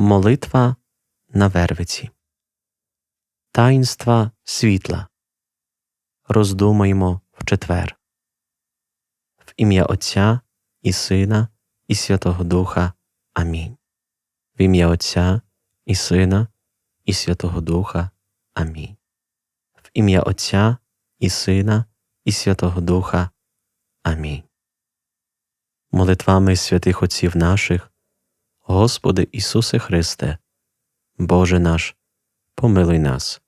Молитва на Вервиці. Таїнства світла. Роздумаймо в четвер. В ім'я Отця і Сина, і Святого Духа. Амінь. В ім'я Отця і Сина, і Святого Духа. Амінь. В ім'я Отця і Сина, і Святого Духа. Амінь. Молитвами святих Отців наших. Господи Ісусе Христе, Боже наш, помилуй нас.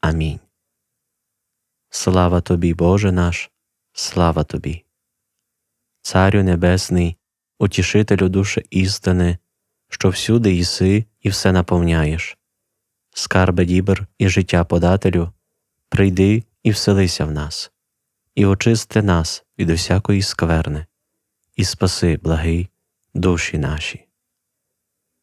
Амінь. Слава Тобі, Боже наш, слава Тобі. Царю Небесний, утішителю душі істини, що всюди єси і все наповняєш. Скарбе дібр і життя подателю, прийди і вселися в нас, і очисти нас від усякої скверни, і спаси, благий, душі наші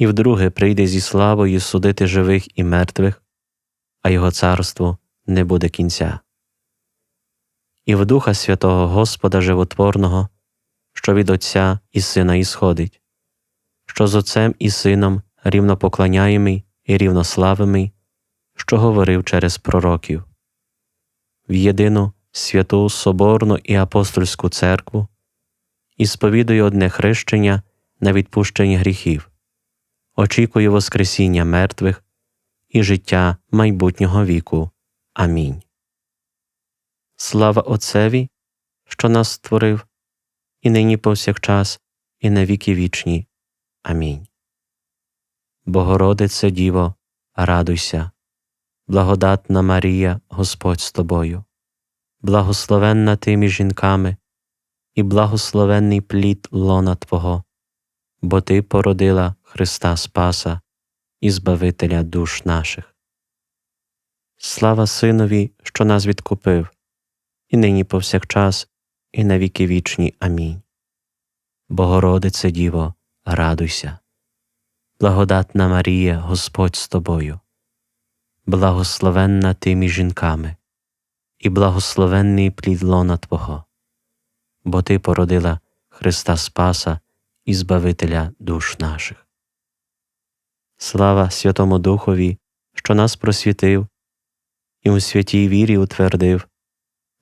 і вдруге прийде зі славою судити живих і мертвих, а Його царству не буде кінця. І в Духа Святого Господа Животворного, що від Отця і Сина ісходить, що з Отцем і Сином рівнопоклоняємий і рівнославимий, що говорив через пророків, в єдину святу Соборну і апостольську церкву, і сповідує одне хрещення на відпущення гріхів очікую Воскресіння мертвих і життя майбутнього віку. Амінь. Слава Отцеві, що нас створив, і нині повсякчас, і на віки вічні. Амінь. Богородице Діво, радуйся, благодатна Марія, Господь з тобою, благословенна ти між жінками, і благословенний плід лона Твого, бо Ти породила Христа Спаса і Збавителя душ наших. Слава Синові, що нас відкупив, і нині повсякчас, і на віки вічні. Амінь. Богородице Діво, радуйся, благодатна Марія, Господь з тобою, благословенна ти між жінками, і благословенний плід лона Твого, бо Ти породила Христа Спаса і Збавителя душ наших. Слава Святому Духові, що нас просвітив і у святій вірі утвердив,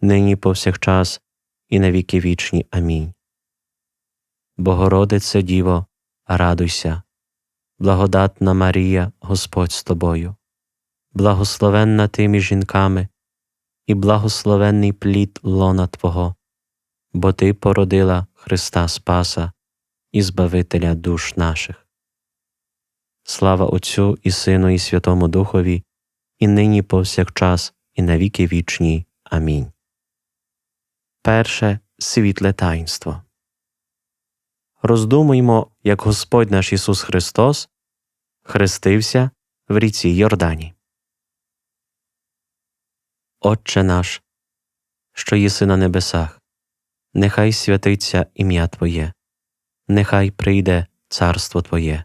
нині повсякчас і на віки вічні. Амінь. Богородице Діво, радуйся, благодатна Марія, Господь з тобою, благословенна ти між жінками, і благословенний плід лона Твого, бо Ти породила Христа Спаса і Збавителя душ наших. Слава Отцю і Сину, і Святому Духові, і нині повсякчас, і на віки вічні. Амінь. Перше світле таїнство. Роздумуймо, як Господь наш Ісус Христос хрестився в ріці Йордані. Отче наш, що єси на небесах, нехай святиться ім'я Твоє, нехай прийде царство Твоє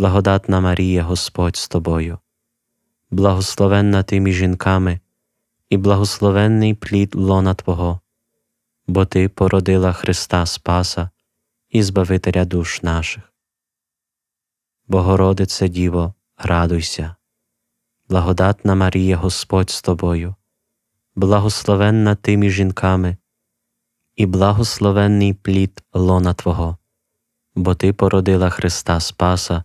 благодатна Марія, Господь з тобою, благословенна ти між жінками, і благословенний плід лона Твого, бо Ти породила Христа Спаса і Збавителя душ наших. Богородице Діво, радуйся, благодатна Марія, Господь з тобою, благословенна ти між жінками, і благословенний плід лона Твого, бо Ти породила Христа Спаса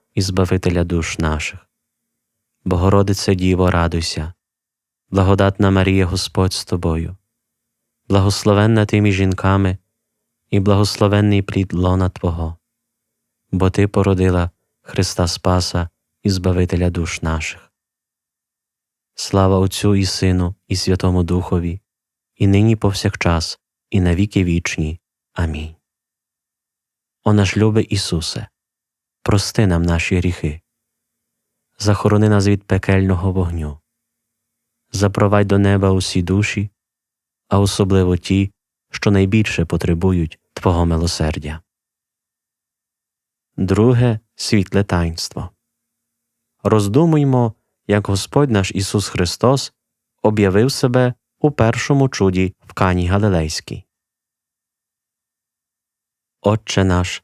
і Збавителя душ наших. Богородице Діво, радуйся, благодатна Марія, Господь з тобою, благословенна ти між жінками, і благословенний плід лона Твого, бо Ти породила Христа Спаса і Збавителя душ наших. Слава Отцю і Сину, і Святому Духові, і нині повсякчас, і на віки вічні. Амінь. О наш любий Ісусе, прости нам наші гріхи, захорони нас від пекельного вогню, запровадь до неба усі душі, а особливо ті, що найбільше потребують Твого милосердя. Друге світле таїнство. Роздумуймо, як Господь наш Ісус Христос об'явив себе у першому чуді в Кані Галилейській. Отче наш,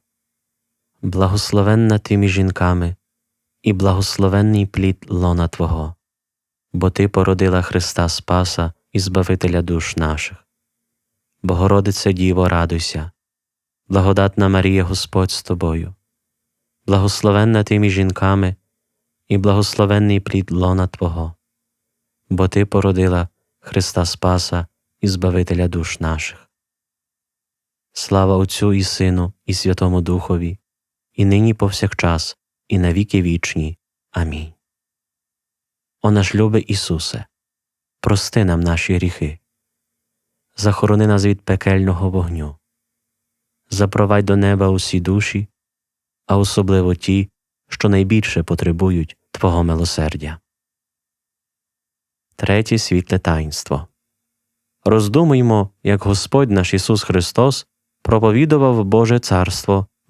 благословенна ти між жінками, і благословенний плід лона Твого, бо Ти породила Христа Спаса і Збавителя душ наших. Богородице Діво, радуйся, благодатна Марія Господь з тобою, благословенна ти між жінками, і благословенний плід лона Твого, бо Ти породила Христа Спаса і Збавителя душ наших. Слава Отцю і Сину, і Святому Духові, і нині повсякчас, і на віки вічні. Амінь. О наш любий Ісусе, прости нам наші гріхи, захорони нас від пекельного вогню, запровадь до неба усі душі, а особливо ті, що найбільше потребують Твого милосердя. Третє світле таїнство. Роздумуймо, як Господь наш Ісус Христос проповідував Боже Царство,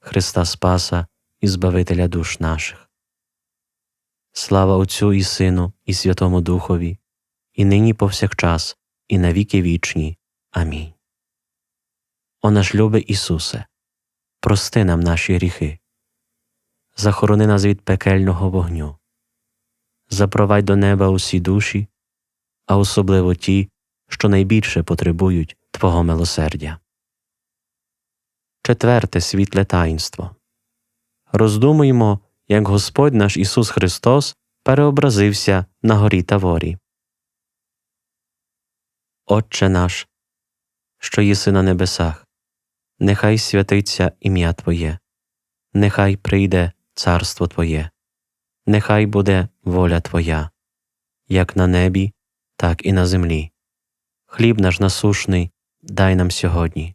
Христа Спаса і Збавителя душ наших. Слава Отцю і Сину, і Святому Духові, і нині повсякчас, і на віки вічні. Амінь. О наш любий Ісусе, прости нам наші гріхи, захорони нас від пекельного вогню, запровадь до неба усі душі, а особливо ті, що найбільше потребують Твого милосердя. Четверте світле таїнство. Роздумуємо, як Господь наш Ісус Христос переобразився на горі Таворі. Отче наш, що єси на небесах, нехай святиться ім'я Твоє, нехай прийде царство Твоє, нехай буде воля Твоя, як на небі, так і на землі. Хліб наш насушний дай нам сьогодні,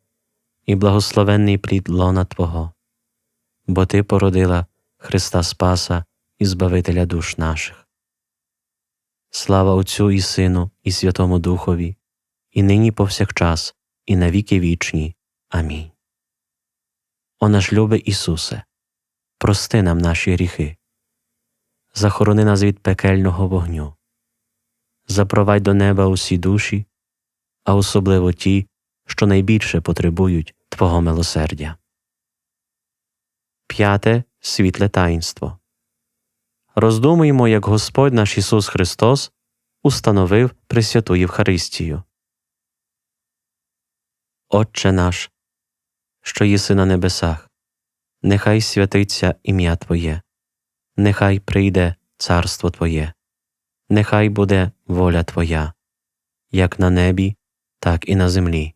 і благословенний плід лона Твого, бо Ти породила Христа Спаса і Збавителя душ наших. Слава Отцю і Сину, і Святому Духові, і нині повсякчас, і на віки вічні. Амінь. О наш любий Ісусе, прости нам наші гріхи, захорони нас від пекельного вогню, запровадь до неба усі душі, а особливо ті, що найбільше потребують Твого милосердя. П'яте світле таїнство. Роздумуємо, як Господь наш Ісус Христос установив Пресвяту Євхаристію. Отче наш, що єси на небесах, нехай святиться ім'я Твоє, нехай прийде царство Твоє, нехай буде воля Твоя, як на небі, так і на землі.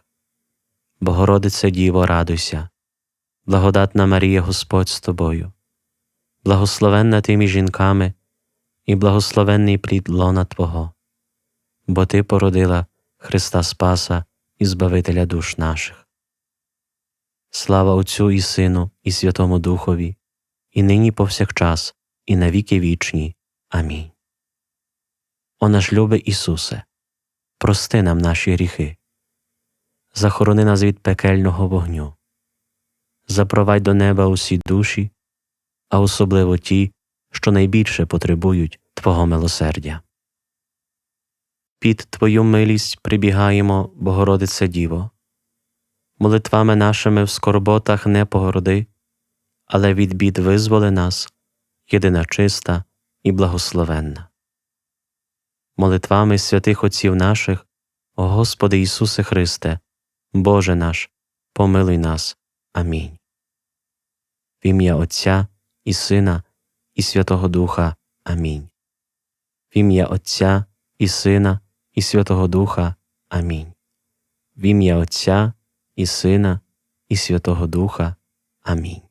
Богородице Діво, радуйся, благодатна Марія Господь з тобою, благословенна ти між жінками, і благословенний плід лона Твого, бо Ти породила Христа Спаса і Збавителя душ наших. Слава Отцю і Сину, і Святому Духові, і нині повсякчас, і на віки вічні. Амінь. О наш любий Ісусе, прости нам наші гріхи, захорони нас від пекельного вогню, запровадь до неба усі душі, а особливо ті, що найбільше потребують Твого милосердя. Під Твою милість прибігаємо, Богородице Діво, молитвами нашими в скорботах не погороди, але від бід визволи нас, єдина чиста і благословенна. Молитвами святих Отців наших, о Господи Ісусе Христе, Боже наш, помилуй нас. Амінь. В ім'я Отця і Сина, і Святого Духа. Амінь. В ім'я Отця і Сина, і Святого Духа. Амінь. В ім'я Отця і Сина, і Святого Духа. Амінь.